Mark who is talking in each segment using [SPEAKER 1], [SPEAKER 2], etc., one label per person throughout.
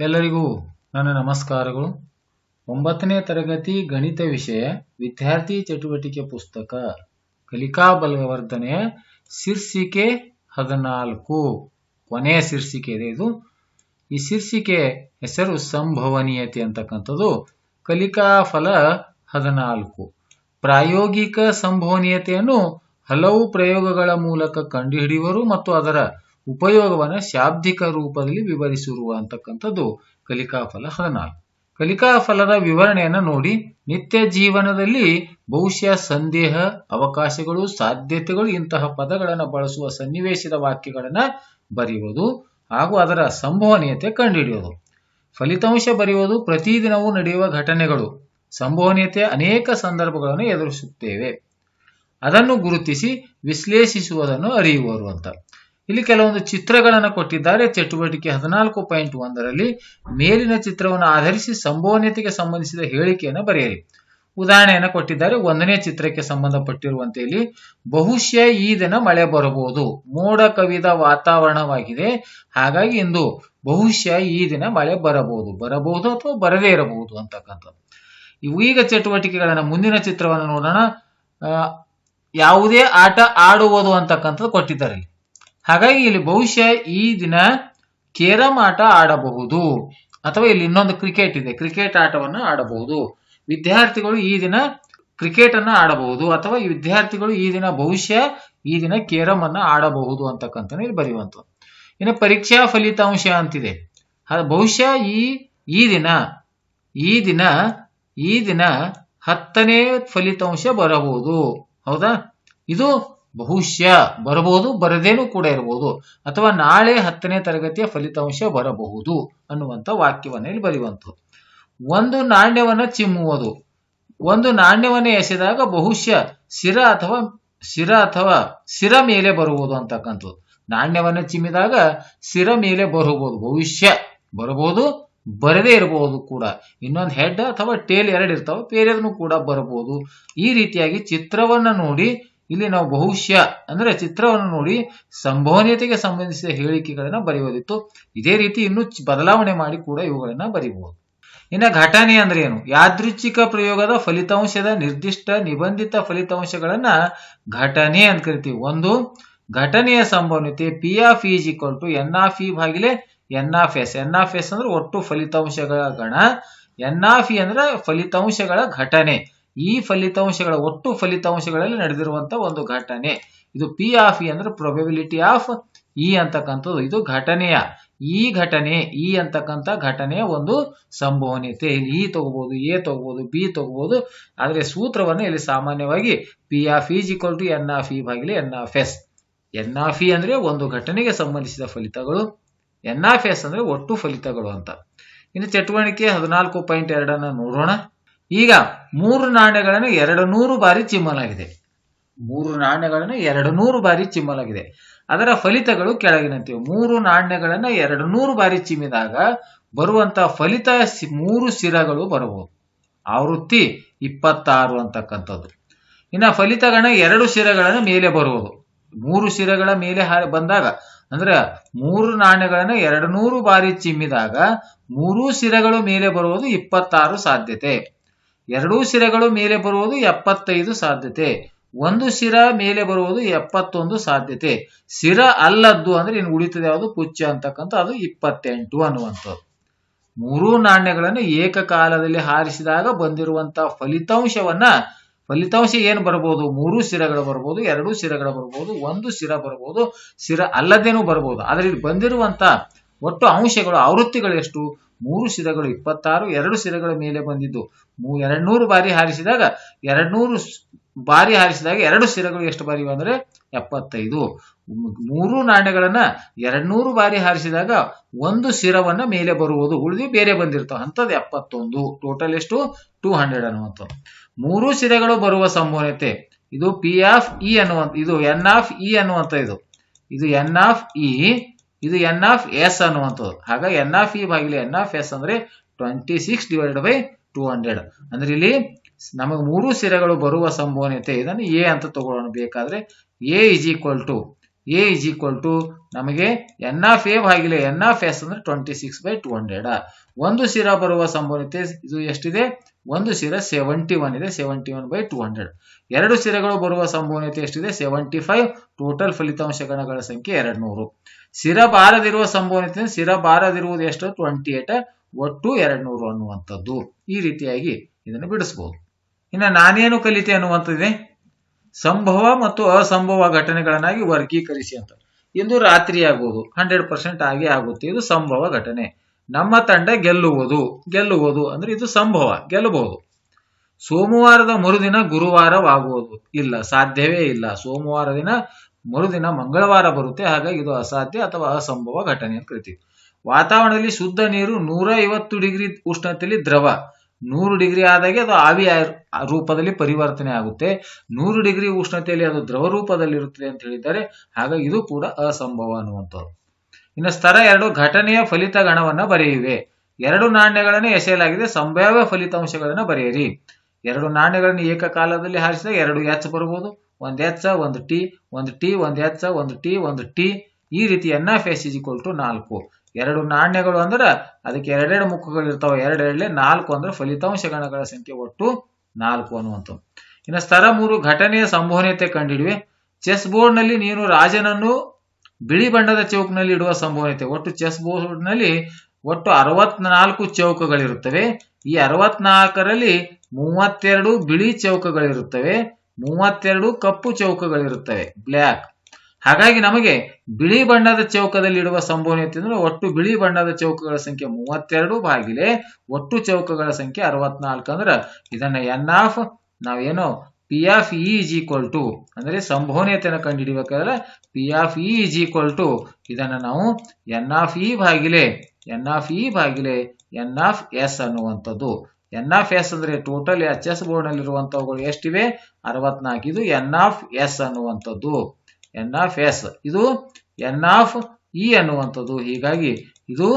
[SPEAKER 1] ಎಲ್ಲರಿಗೂ ನನ್ನ ನಮಸ್ಕಾರಗಳು. ಒಂಬತ್ತನೇ ತರಗತಿ ಗಣಿತ ವಿಷಯ, ವಿದ್ಯಾರ್ಥಿ ಚಟುವಟಿಕೆ ಪುಸ್ತಕ, ಕಲಿಕಾ ಬಲವರ್ಧನೆಯ ಶೀರ್ಷಿಕೆ ಹದಿನಾಲ್ಕು. ಕೊನೆಯ ಶೀರ್ಷಿಕೆ ಇದೆ ಇದು. ಈ ಶೀರ್ಷಿಕೆ ಹೆಸರು ಸಂಭವನೀಯತೆ ಅಂತಕ್ಕಂಥದ್ದು. ಕಲಿಕಾ ಫಲ ಹದಿನಾಲ್ಕು. ಪ್ರಾಯೋಗಿಕ ಸಂಭವನೀಯತೆಯನ್ನು ಹಲವು ಪ್ರಯೋಗಗಳ ಮೂಲಕ ಕಂಡುಹಿಡಿಯುವರು ಮತ್ತು ಅದರ ಉಪಯೋಗವನ್ನು ಶಾಬ್ದಿಕ ರೂಪದಲ್ಲಿ ವಿವರಿಸಿರುವ ಅಂತಕ್ಕಂಥದ್ದು ಕಲಿಕಾಫಲ ಹದಿನಾಲ್ಕು ಕಲಿಕಾ ಫಲದ ವಿವರಣೆಯನ್ನು ನೋಡಿ ನಿತ್ಯ ಜೀವನದಲ್ಲಿ ಬಹುಶಃ ಸಂದೇಹ, ಅವಕಾಶಗಳು, ಸಾಧ್ಯತೆಗಳು ಇಂತಹ ಪದಗಳನ್ನು ಬಳಸುವ ಸನ್ನಿವೇಶದ ವಾಕ್ಯಗಳನ್ನು ಬರೆಯುವುದು ಹಾಗೂ ಅದರ ಸಂಭವನೀಯತೆ ಕಂಡುಹಿಡಿಯುವುದು. ಫಲಿತಾಂಶ ಬರೆಯುವುದು ಪ್ರತಿದಿನವೂ ನಡೆಯುವ ಘಟನೆಗಳು. ಸಂಭವನೀಯತೆ ಅನೇಕ ಸಂದರ್ಭಗಳನ್ನು ಎದುರಿಸುತ್ತೇವೆ. ಅದನ್ನು ಗುರುತಿಸಿ ವಿಶ್ಲೇಷಿಸುವುದನ್ನು ಅರಿಯುವರು ಅಂತ. ಇಲ್ಲಿ ಕೆಲವೊಂದು ಚಿತ್ರಗಳನ್ನು ಕೊಟ್ಟಿದ್ದಾರೆ. ಚಟುವಟಿಕೆ ಹದಿನಾಲ್ಕು ಪಾಯಿಂಟ್ ಒಂದರಲ್ಲಿ ಮೇಲಿನ ಚಿತ್ರವನ್ನು ಆಧರಿಸಿ ಸಂಭವನೀಯತೆಗೆ ಸಂಬಂಧಿಸಿದ ಹೇಳಿಕೆಯನ್ನು ಬರೆಯಿರಿ. ಉದಾಹರಣೆಯನ್ನು ಕೊಟ್ಟಿದ್ದಾರೆ. ಒಂದನೇ ಚಿತ್ರಕ್ಕೆ ಸಂಬಂಧಪಟ್ಟಿರುವಂತೆ ಇಲ್ಲಿ, ಬಹುಶಃ ಈ ದಿನ ಮಳೆ ಬರಬಹುದು. ಮೋಡ ಕವಿದ ವಾತಾವರಣವಾಗಿದೆ. ಹಾಗಾಗಿ ಇಂದು ಬಹುಶಃ ಈ ದಿನ ಮಳೆ ಬರಬಹುದು. ಬರಬಹುದು ಅಥವಾ ಬರದೇ ಇರಬಹುದು ಅಂತಕ್ಕಂಥದ್ದು. ಇವು ಈಗ ಚಟುವಟಿಕೆಗಳನ್ನ ಮುಂದಿನ ಚಿತ್ರವನ್ನು ನೋಡೋಣ. ಯಾವುದೇ ಆಟ ಆಡುವುದು ಅಂತಕ್ಕಂಥದ್ದು ಕೊಟ್ಟಿದ್ದಾರೆ ಹಾಗಾಗಿ ಇಲ್ಲಿ ಬಹುಶಃ ಈ ದಿನ ಕೇರಂ ಆಟ ಆಡಬಹುದು. ಅಥವಾ ಇಲ್ಲಿ ಇನ್ನೊಂದು ಕ್ರಿಕೆಟ್ ಇದೆ. ಕ್ರಿಕೆಟ್ ಆಟವನ್ನು ಆಡಬಹುದು. ವಿದ್ಯಾರ್ಥಿಗಳು ಈ ದಿನ ಕ್ರಿಕೆಟ್ ಅನ್ನ ಆಡಬಹುದು. ಅಥವಾ ಈ ವಿದ್ಯಾರ್ಥಿಗಳು ಈ ದಿನ ಬಹುಶಃ ಈ ದಿನ ಕೇರಂ ಅನ್ನ ಆಡಬಹುದು ಅಂತಕ್ಕಂಥ ಇಲ್ಲಿ ಬರೆಯುವಂಥದ್ದು. ಇನ್ನು ಪರೀಕ್ಷಾ ಫಲಿತಾಂಶ ಅಂತಿದೆ. ಬಹುಶಃ ಈ ಈ ದಿನ ಈ ದಿನ ಈ ದಿನ ಹತ್ತನೇ ಫಲಿತಾಂಶ ಬರಬಹುದು. ಹೌದಾ? ಇದು ಬಹುಶಃ ಬರಬಹುದು, ಬರದೇನೂ ಕೂಡ ಇರಬಹುದು. ಅಥವಾ ನಾಳೆ ಹತ್ತನೇ ತರಗತಿಯ ಫಲಿತಾಂಶ ಬರಬಹುದು ಅನ್ನುವಂಥ ವಾಕ್ಯವನ್ನು ಇಲ್ಲಿ ಬರೆಯುವಂಥದ್ದು. ಒಂದು ನಾಣ್ಯವನ್ನು ಚಿಮ್ಮುವುದು. ಒಂದು ನಾಣ್ಯವನ್ನು ಎಸೆದಾಗ ಬಹುಶಃ ಶಿರ ಅಥವಾ ಶಿರ ಅಥವಾ ಶಿರ ಮೇಲೆ ಬರುವುದು ಅಂತಕ್ಕಂಥದ್ದು. ನಾಣ್ಯವನ್ನು ಚಿಮ್ಮಿದಾಗ ಶಿರ ಮೇಲೆ ಬರಬಹುದು. ಭವಿಷ್ಯ ಬರಬಹುದು, ಬರದೇ ಇರಬಹುದು ಕೂಡ. ಇನ್ನೊಂದು ಹೆಡ್ ಅಥವಾ ಟೇಲ್ ಎರಡು ಇರ್ತಾವ ಬೇರೆದನ್ನು ಕೂಡ ಬರಬಹುದು. ಈ ರೀತಿಯಾಗಿ ಚಿತ್ರವನ್ನು ನೋಡಿ ಇಲ್ಲಿ ನಾವು ಬಹುಶಃ ಅಂದ್ರೆ ಚಿತ್ರವನ್ನು ನೋಡಿ ಸಂಭವನೀಯತೆಗೆ ಸಂಬಂಧಿಸಿದ ಹೇಳಿಕೆಗಳನ್ನ ಬರೆಯುವುದಿತ್ತು. ಇದೇ ರೀತಿ ಇನ್ನು ಬದಲಾವಣೆ ಮಾಡಿ ಕೂಡ ಇವುಗಳನ್ನ ಬರೀಬಹುದು. ಇನ್ನ ಘಟನೆ ಅಂದ್ರೆ ಏನು? ಯಾದೃಚ್ಛಿಕ ಪ್ರಯೋಗದ ಫಲಿತಾಂಶದ ನಿರ್ದಿಷ್ಟ ನಿಬಂಧಿತ ಫಲಿತಾಂಶಗಳನ್ನ ಘಟನೆ ಅಂತ ಕರಿತೀವಿ. ಒಂದು, ಘಟನೆಯ ಸಂಭವನೀಯತೆ P of is equal to N of E ಭಾಗಿಲೆ N of S N of S ಅಂದ್ರೆ ಒಟ್ಟು ಫಲಿತಾಂಶಗಳ ಗಣ. ಎನ್ ಆಫ್ ಇ ಅಂದ್ರೆ ಫಲಿತಾಂಶಗಳ ಘಟನೆ. ಈ ಫಲಿತಾಂಶಗಳ, ಒಟ್ಟು ಫಲಿತಾಂಶಗಳಲ್ಲಿ ನಡೆದಿರುವಂತ ಒಂದು ಘಟನೆ. ಇದು ಪಿ ಆಫ್ ಇ ಅಂದ್ರೆ ಪ್ರೊಬೆಬಿಲಿಟಿ ಆಫ್ ಇ ಅಂತಕ್ಕಂಥದ್ದು. ಇದು ಘಟನೆಯ, ಈ ಘಟನೆ ಇ ಅಂತಕ್ಕಂಥ ಘಟನೆಯ ಒಂದು ಸಂಭವನೀಯತೆ. ಇಲ್ಲಿ ಇ ತಗೋಬಹುದು ಎ ತಗೋಬಹುದು ಬಿ ತಗೋಬಹುದು ಆದ್ರೆ ಸೂತ್ರವನ್ನು ಇಲ್ಲಿ ಸಾಮಾನ್ಯವಾಗಿ P of is equal to N of E ಬಾಗಿಲಿ N of S N of E ಅಂದ್ರೆ ಒಂದು ಘಟನೆಗೆ ಸಂಬಂಧಿಸಿದ ಫಲಿತಗಳು. ಎನ್ ಆಫ್ ಎಸ್ ಅಂದ್ರೆ ಒಟ್ಟು ಫಲಿತಗಳು ಅಂತ. ಇನ್ನು ಚಟುವಟಿಕೆ ಹದಿನಾಲ್ಕು ಪಾಯಿಂಟ್ ಎರಡನ್ನ ನೋಡೋಣ. ಈಗ ಮೂರು ನಾಣ್ಯಗಳನ್ನು ಎರಡು ನೂರು ಬಾರಿ ಚಿಮ್ಮಲಾಗಿದೆ. ಮೂರು ನಾಣ್ಯಗಳನ್ನು ಎರಡು ನೂರು ಬಾರಿ ಚಿಮ್ಮಲಾಗಿದೆ. ಅದರ ಫಲಿತಗಳು ಕೆಳಗಿನಂತಿವೆ ಮೂರು ನಾಣ್ಯಗಳನ್ನ ಎರಡು ನೂರು ಬಾರಿ ಚಿಮ್ಮಿದಾಗ ಬರುವಂತ ಫಲಿತ ಮೂರು ಸಿರಗಳು ಬರಬಹುದು. ಆವೃತ್ತಿ ಇಪ್ಪತ್ತಾರು ಅಂತಕ್ಕಂಥದ್ದು. ಇನ್ನು ಫಲಿತಗಳನ್ನ ಎರಡು ಶಿರಗಳನ್ನು ಮೇಲೆ ಬರುವುದು. ಮೂರು ಶಿರಗಳ ಮೇಲೆ ಬಂದಾಗ, ಅಂದ್ರೆ ಮೂರು ನಾಣ್ಯಗಳನ್ನ ಎರಡು ನೂರು ಬಾರಿ ಚಿಮ್ಮಿದಾಗ ಮೂರೂ ಶಿರಗಳು ಮೇಲೆ ಬರುವುದು ಇಪ್ಪತ್ತಾರು ಸಾಧ್ಯತೆ. ಎರಡೂ ಶಿರಗಳು ಮೇಲೆ ಬರುವುದು ಎಪ್ಪತ್ತೈದು ಸಾಧ್ಯತೆ. ಒಂದು ಶಿರ ಮೇಲೆ ಬರುವುದು ಎಪ್ಪತ್ತೊಂದು ಸಾಧ್ಯತೆ. ಶಿರ ಅಲ್ಲದ್ದು ಅಂದ್ರೆ ಇನ್ನು ಉಳಿತದೆ ಯಾವುದು? ಪುಚ್ಚ ಅಂತಕ್ಕಂಥ ಅದು ಇಪ್ಪತ್ತೆಂಟು ಅನ್ನುವಂಥದ್ದು. ಮೂರೂ ನಾಣ್ಯಗಳನ್ನು ಏಕಕಾಲದಲ್ಲಿ ಹಾರಿಸಿದಾಗ ಬಂದಿರುವಂತ ಫಲಿತಾಂಶವನ್ನ, ಫಲಿತಾಂಶ ಏನು ಬರಬಹುದು ಮೂರು ಶಿರಗಳು ಬರಬಹುದು ಎರಡು ಶಿರಗಳು ಬರಬಹುದು ಒಂದು ಶಿರ ಬರಬಹುದು ಶಿರ ಅಲ್ಲದೇನೂ ಬರಬಹುದು ಆದ್ರೆ ಇಲ್ಲಿ ಬಂದಿರುವಂತ ಒಟ್ಟು ಅಂಶಗಳು, ಆವೃತ್ತಿಗಳು ಎಷ್ಟು? ಮೂರು ಶಿರಗಳು ಇಪ್ಪತ್ತಾರು, ಎರಡು ಶಿರಗಳ ಮೇಲೆ ಬಂದಿದ್ದು. ಎರಡ್ನೂರು ಎರಡ್ ಬಾರಿ ಹಾರಿಸಿದಾಗ, ಎರಡ್ನೂರು ಬಾರಿ ಹಾರಿಸಿದಾಗ ಎರಡು ಶಿರಗಳು ಎಷ್ಟು ಬಾರಿ ಅಂದ್ರೆ ಎಪ್ಪತ್ತೈದು. ಮೂರು ನಾಣ್ಯಗಳನ್ನ ಎರಡ್ನೂರು ಬಾರಿ ಹಾರಿಸಿದಾಗ ಒಂದು ಶಿರವನ್ನ ಮೇಲೆ ಬರುವುದು, ಉಳಿದು ಬೇರೆ ಬಂದಿರ್ತಾವ. ಅಂತದ್ದು ಎಪ್ಪತ್ತೊಂದು. ಟೋಟಲ್ ಎಷ್ಟು? ಟೂ ಹಂಡ್ರೆಡ್ ಅನ್ನುವಂಥದ್ದು. ಮೂರು ಶಿರಗಳು ಬರುವ ಸಂಭವನೀಯತೆ ಇದು ಪಿ ಆಫ್ ಇ ಅನ್ನುವಂತ ಇದು ಎನ್ ಆಫ್ ಇ ಅನ್ನುವಂಥ ಇದು ಇದು ಎನ್ ಆಫ್ ಇ ಇದು ಎನ್ ಆಫ್ ಎಸ್ ಅನ್ನುವಂಥದ್ದು. ಹಾಗಾಗಿ ಎನ್ ಆಫ್ ಇ ಬಾಗಿಲಿ ಎನ್ ಆಫ್ ಎಸ್ ಅಂದ್ರೆ twenty six divided by two hundred ಅಂದ್ರೆ ಇಲ್ಲಿ ನಮಗೆ ಮೂರು ಸಿರೆಗಳು ಬರುವ ಸಂಭವನೀಯತೆ ಇದನ್ನು ಎ ಅಂತ ತಗೊಳ್ಳೋಣ. ಬೇಕಾದ್ರೆ A is equal to A is equal to ನಮಗೆ ಎನ್ ಆಫ್ ಎ ಬಾಗಿಲೆ ಎನ್ ಆಫ್ ಎಸ್ ಅಂದ್ರೆ twenty six by two hundred ಒಂದು ಸಿರ ಬರುವ ಸಂಭವನೀಯತೆ ಇದು ಎಷ್ಟಿದೆ? ಒಂದು ಶಿರ ಸೆವೆಂಟಿ ಒನ್ ಇದೆ seventy one by two hundred ಎರಡು ಸಿರೆಗಳು ಬರುವ ಸಂಭವನೀಯತೆ ಎಷ್ಟಿದೆ? ಸೆವೆಂಟಿ ಫೈವ್ ಟೋಟಲ್ ಫಲಿತಾಂಶ ಗಣಗಳ ಸಂಖ್ಯೆ ಎರಡು ನೂರು ಸಿರ ಬಾರದಿರುವ ಸಂಭವನೀಯತೆ ಸಿರ ಬಾರದಿರುವುದು ಎಷ್ಟು? ಟ್ವೆಂಟಿ ಏಟ್ ಒಟ್ಟು ಎರಡು ನೂರು ಅನ್ನುವಂಥದ್ದು. ಈ ರೀತಿಯಾಗಿ ಇದನ್ನು ಬಿಡಿಸಬಹುದು ಇನ್ನು ನಾನೇನು ಕಲಿತೆ ಅನ್ನುವಂಥದ್ದಿದೆ? ಸಂಭವ ಮತ್ತು ಅಸಂಭವ ಘಟನೆಗಳನ್ನಾಗಿ ವರ್ಗೀಕರಿಸಿ ಅಂತ. ಇಂದು ರಾತ್ರಿ ಆಗುವುದು ಹಂಡ್ರೆಡ್ ಪರ್ಸೆಂಟ್ ಆಗೇ ಆಗುತ್ತೆ. ಇದು ಸಂಭವ ಘಟನೆ. ನಮ್ಮ ತಂಡ ಗೆಲ್ಲುವುದು ಗೆಲ್ಲುವುದು ಅಂದ್ರೆ ಇದು ಸಂಭವ, ಗೆಲ್ಲಬಹುದು. ಸೋಮವಾರದ ಮರುದಿನ ಗುರುವಾರವಾಗುವುದು ಇಲ್ಲ, ಸಾಧ್ಯವೇ ಇಲ್ಲ. ಸೋಮವಾರ ದಿನ ಮರುದಿನ ಮಂಗಳವಾರ ಬರುತ್ತೆ, ಹಾಗಾಗಿ ಇದು ಅಸಾಧ್ಯ ಅಥವಾ ಅಸಂಭವ ಘಟನೆ ಅಂತ ಕರಿತೀವಿ. ವಾತಾವರಣದಲ್ಲಿ ಶುದ್ಧ ನೀರು ನೂರ ಐವತ್ತು ಡಿಗ್ರಿ ಉಷ್ಣತೆಯಲ್ಲಿ ದ್ರವ. ನೂರು ಡಿಗ್ರಿ ಆದಾಗೆ ಅದು ಆವಿ ರೂಪದಲ್ಲಿ ಪರಿವರ್ತನೆ ಆಗುತ್ತೆ. ನೂರು ಡಿಗ್ರಿ ಉಷ್ಣತೆಯಲ್ಲಿ ಅದು ದ್ರವ ರೂಪದಲ್ಲಿ ಇರುತ್ತದೆ ಅಂತ ಹೇಳಿದ್ದಾರೆ. ಹಾಗಾಗಿ ಇದು ಕೂಡ ಅಸಂಭವ ಅನ್ನುವಂಥದ್ದು. ಇನ್ನು ಸ್ತರ ಎರಡು ಘಟನೆಯ ಫಲಿತ ಗಣವನ್ನ ಬರೆಯಿವೆ ಎರಡು ನಾಣ್ಯಗಳನ್ನು ಎಸೆಯಲಾಗಿದೆ, ಸಂಭಾವ್ಯ ಫಲಿತಾಂಶಗಳನ್ನು ಬರೆಯಿರಿ. ಎರಡು ನಾಣ್ಯಗಳನ್ನು ಏಕಕಾಲದಲ್ಲಿ ಹಾರಿಸಿದಾಗ ಎರಡು ಎಚ್ ಬರ್ಬೋದು, ಒಂದ್ ಎಚ್, ಒಂದು ಟಿ ಒಂದು ಟಿ, ಒಂದು ಎಚ್, ಒಂದು ಟಿ ಒಂದು ಟಿ, ಈ ರೀತಿ N of S equal to ನಾಲ್ಕು. ಎರಡು ನಾಣ್ಯಗಳು ಅಂದ್ರೆ ಅದಕ್ಕೆ ಎರಡೆರಡು ಮುಖಗಳು ಇರ್ತಾವೆ ಎರಡೆರಡೇ ನಾಲ್ಕು ಅಂದ್ರೆ ಫಲಿತಾಂಶ ಗಣಗಳ ಸಂಖ್ಯೆ ಒಟ್ಟು ನಾಲ್ಕು ಅನ್ನುವಂಥ ಇನ್ನು ಸ್ತರ ಮೂರು ಘಟನೆಯ ಸಂಭವನೀಯತೆ ಕಂಡಿಡಿವೆ. ಚೆಸ್ ಬೋರ್ಡ್ನಲ್ಲಿ ನೀನು ರಾಜನನ್ನು ಬಿಳಿ ಬಣ್ಣದ ಚೌಕ್ನಲ್ಲಿ ಇಡುವ ಸಂಭವನೀಯತೆ ಒಟ್ಟು ಚೆಸ್ ಬೋರ್ಡ್ನಲ್ಲಿ ಒಟ್ಟು ಅರವತ್ನಾಲ್ಕು ಚೌಕಗಳಿರುತ್ತವೆ. ಈ ಅರವತ್ನಾಲ್ಕರಲ್ಲಿ ಮೂವತ್ತೆರಡು ಬಿಳಿ ಚೌಕಗಳಿರುತ್ತವೆ. ಮೂವತ್ತೆರಡು ಕಪ್ಪು ಚೌಕಗಳಿರುತ್ತವೆ. ಬ್ಲ್ಯಾಕ್ ಹಾಗಾಗಿ ನಮಗೆ ಬಿಳಿ ಬಣ್ಣದ ಚೌಕದಲ್ಲಿ ಇಡುವ ಸಂಭವನೀಯತೆ ಅಂದ್ರೆ ಒಟ್ಟು ಬಿಳಿ ಬಣ್ಣದ ಚೌಕಗಳ ಸಂಖ್ಯೆ ಮೂವತ್ತೆರಡು ಬಾಗಿಲೆ, ಒಟ್ಟು ಚೌಕಗಳ ಸಂಖ್ಯೆ ಅರವತ್ನಾಲ್ಕು. ಅಂದ್ರೆ ಇದನ್ನ ಎನ್ ಆಫ್ ನಾವೇನೋ P of E is equal to ಅಂದರೆ ಸಂಭವನೀಯತೆಯನ್ನು ಕಂಡುಹಿಡಿಬೇಕಾದ್ರೆ P of E is equal to ಇದನ್ನು ನಾವು ಎನ್ ಆಫ್ ಇ ಬಾಗಿಲೆ ಎನ್ ಆಫ್ ಇ ಬಾಗಿಲೆ ಎನ್ ಆಫ್ ಎಸ್ ಅನ್ನುವಂಥದ್ದು. ಎನ್ ಆಫ್ ಎಸ್ ಅಂದರೆ ಟೋಟಲ್ ಎಚ್ ಎಸ್ ಬೋರ್ಡ್ನಲ್ಲಿರುವಂಥವುಗಳು ಎಷ್ಟಿವೆ? ಅರವತ್ನಾಲ್ಕು ಇದು ಎನ್ ಆಫ್ ಎಸ್ ಅನ್ನುವಂಥದ್ದು. ಎನ್ ಆಫ್ ಎಸ್ ಇದು ಎನ್ ಆಫ್ ಇ ಅನ್ನುವಂಥದ್ದು. ಹೀಗಾಗಿ ಇದು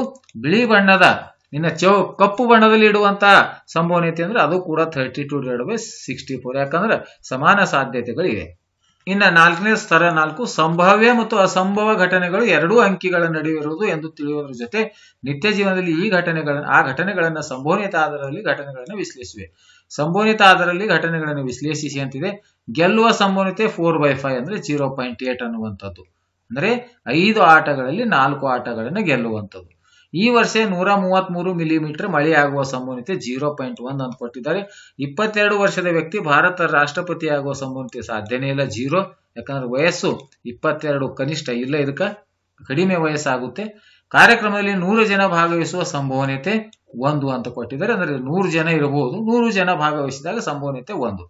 [SPEAKER 1] ಬಿಳಿ ಬಣ್ಣದ ಇನ್ನು ಚೌ, ಕಪ್ಪು ಬಣ್ಣದಲ್ಲಿ ಇಡುವಂತ ಸಂಭವನೀಯತೆ ಅಂದ್ರೆ ಅದು ಕೂಡ thirty two divide by sixty four ಯಾಕಂದ್ರೆ ಸಮಾನ ಸಾಧ್ಯತೆಗಳಿವೆ. ಇನ್ನು ನಾಲ್ಕನೇ ಸ್ತರ ನಾಲ್ಕು, ಸಂಭಾವ್ಯ ಮತ್ತು ಅಸಂಭವ ಘಟನೆಗಳು ಎರಡೂ ಅಂಕಿಗಳ ನಡುವೆ ಇರುವುದು ಎಂದು ತಿಳಿಯುವುದರ ಜೊತೆ ನಿತ್ಯ ಜೀವನದಲ್ಲಿ ಈ ಘಟನೆಗಳನ್ನು ಆ ಘಟನೆಗಳನ್ನ ಸಂಭವನೀಯತೆ ಆಧಾರದಲ್ಲಿ ಘಟನೆಗಳನ್ನು ವಿಶ್ಲೇಷಿವೆ ಸಂಭವನೀಯತೆ ಆಧಾರದಲ್ಲಿ ಘಟನೆಗಳನ್ನು ವಿಶ್ಲೇಷಿಸಿ ಅಂತಿದೆ. ಗೆಲ್ಲುವ ಸಂಭವನೀಯತೆ ಫೋರ್ ಬೈ ಫೈವ್ ಅಂದ್ರೆ ಜೀರೋ ಪಾಯಿಂಟ್ ಏಟ್ ಅನ್ನುವಂಥದ್ದು. ಅಂದ್ರೆ ಐದು ಆಟಗಳಲ್ಲಿ ನಾಲ್ಕು ಆಟಗಳನ್ನು ಗೆಲ್ಲುವಂಥದ್ದು. ಈ ವರ್ಷ ನೂರ ಮೂವತ್ಮೂರು ಮಿಲಿಮೀಟರ್ ಮಳೆಯಾಗುವ ಸಂಭವನೀಯತೆ ಜೀರೋ ಪಾಯಿಂಟ್ ಒಂದ್ ಅಂತ ಕೊಟ್ಟಿದ್ದಾರೆ. ಇಪ್ಪತ್ತೆರಡು ವರ್ಷದ ವ್ಯಕ್ತಿ ಭಾರತ ರಾಷ್ಟ್ರಪತಿ ಆಗುವ ಸಂಭವನೀಯತೆ ಸಾಧ್ಯನೇ ಇಲ್ಲ ಜೀರೋ ಯಾಕಂದ್ರೆ ವಯಸ್ಸು ಇಪ್ಪತ್ತೆರಡು, ಕನಿಷ್ಠ ಇಲ್ಲ ಇದಕ್ಕ. ಕಡಿಮೆ ವಯಸ್ಸಾಗುತ್ತೆ. ಕಾರ್ಯಕ್ರಮದಲ್ಲಿ ನೂರು ಜನ ಭಾಗವಹಿಸುವ ಸಂಭವನೀಯತೆ ಒಂದು ಅಂತ ಕೊಟ್ಟಿದ್ದಾರೆ. ಅಂದ್ರೆ ನೂರು ಜನ ಇರಬಹುದು. ನೂರು ಜನ ಭಾಗವಹಿಸಿದಾಗ ಸಂಭವನೀಯತೆ ಒಂದು.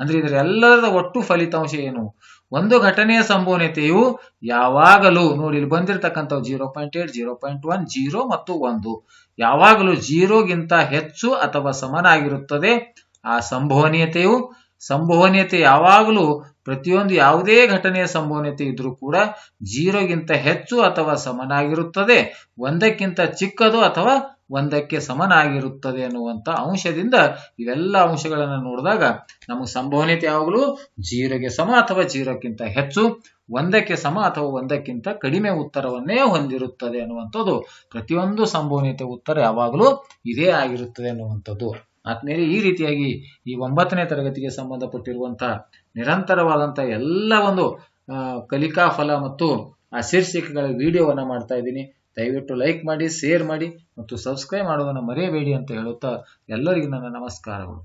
[SPEAKER 1] ಅಂದ್ರೆ ಇದರ ಎಲ್ಲರದ ಒಟ್ಟು ಫಲಿತಾಂಶ ಏನು? ಒಂದು ಘಟನೆಯ ಸಂಭವನೀಯತೆಯು ಯಾವಾಗಲೂ ನೋಡಿ, ಇಲ್ಲಿ ಬಂದಿರತಕ್ಕಂಥವು zero point eight, zero point one, zero ಮತ್ತು ಒಂದು. ಯಾವಾಗಲೂ ಜೀರೋಗಿಂತ ಹೆಚ್ಚು ಅಥವಾ ಸಮನಾಗಿರುತ್ತದೆ ಆ ಸಂಭವನೀಯತೆಯು. ಸಂಭವನೀಯತೆ ಯಾವಾಗಲೂ ಪ್ರತಿಯೊಂದು ಯಾವುದೇ ಘಟನೆಯ ಸಂಭವನೀಯತೆ ಇದ್ರೂ ಕೂಡ ಜೀರೋಗಿಂತ ಹೆಚ್ಚು ಅಥವಾ ಸಮನಾಗಿರುತ್ತದೆ, ಒಂದಕ್ಕಿಂತ ಚಿಕ್ಕದು ಅಥವಾ ಒಂದಕ್ಕೆ ಸಮನಾಗಿರುತ್ತದೆ ಅನ್ನುವಂತ ಅಂಶದಿಂದ ಇವೆಲ್ಲ ಅಂಶಗಳನ್ನು ನೋಡಿದಾಗ ನಮಗೆ ಸಂಭವನೀಯತೆ ಯಾವಾಗಲೂ ಜೀರೋಗೆ ಸಮ ಅಥವಾ ಜೀರೋಕ್ಕಿಂತ ಹೆಚ್ಚು, ಒಂದಕ್ಕೆ ಸಮ ಅಥವಾ ಒಂದಕ್ಕಿಂತ ಕಡಿಮೆ ಉತ್ತರವನ್ನೇ ಹೊಂದಿರುತ್ತದೆ ಅನ್ನುವಂಥದ್ದು ಪ್ರತಿಯೊಂದು ಸಂಭವನೀಯತೆ ಉತ್ತರ ಯಾವಾಗಲೂ ಇದೇ ಆಗಿರುತ್ತದೆ ಅನ್ನುವಂಥದ್ದು. ಆದ್ಮೇಲೆ ಈ ರೀತಿಯಾಗಿ ಈ ಒಂಬತ್ತನೇ ತರಗತಿಗೆ ಸಂಬಂಧಪಟ್ಟಿರುವಂತಹ ನಿರಂತರವಾದಂತಹ ಎಲ್ಲ ಒಂದು ಕಲಿಕಾ ಫಲ ಮತ್ತು ಆ ಶೀರ್ಷಿಕೆಗಳ ವಿಡಿಯೋವನ್ನು ಮಾಡ್ತಾ ಇದ್ದೀನಿ. ದಯವಿಟ್ಟು ಲೈಕ್ ಮಾಡಿ, ಶೇರ್ ಮಾಡಿ ಮತ್ತು ಸಬ್ಸ್ಕ್ರೈಬ್ ಮಾಡೋದನ್ನು ಮರೆಯಬೇಡಿ ಅಂತ ಹೇಳುತ್ತಾ ಎಲ್ಲರಿಗೂ ನನ್ನ ನಮಸ್ಕಾರಗಳು.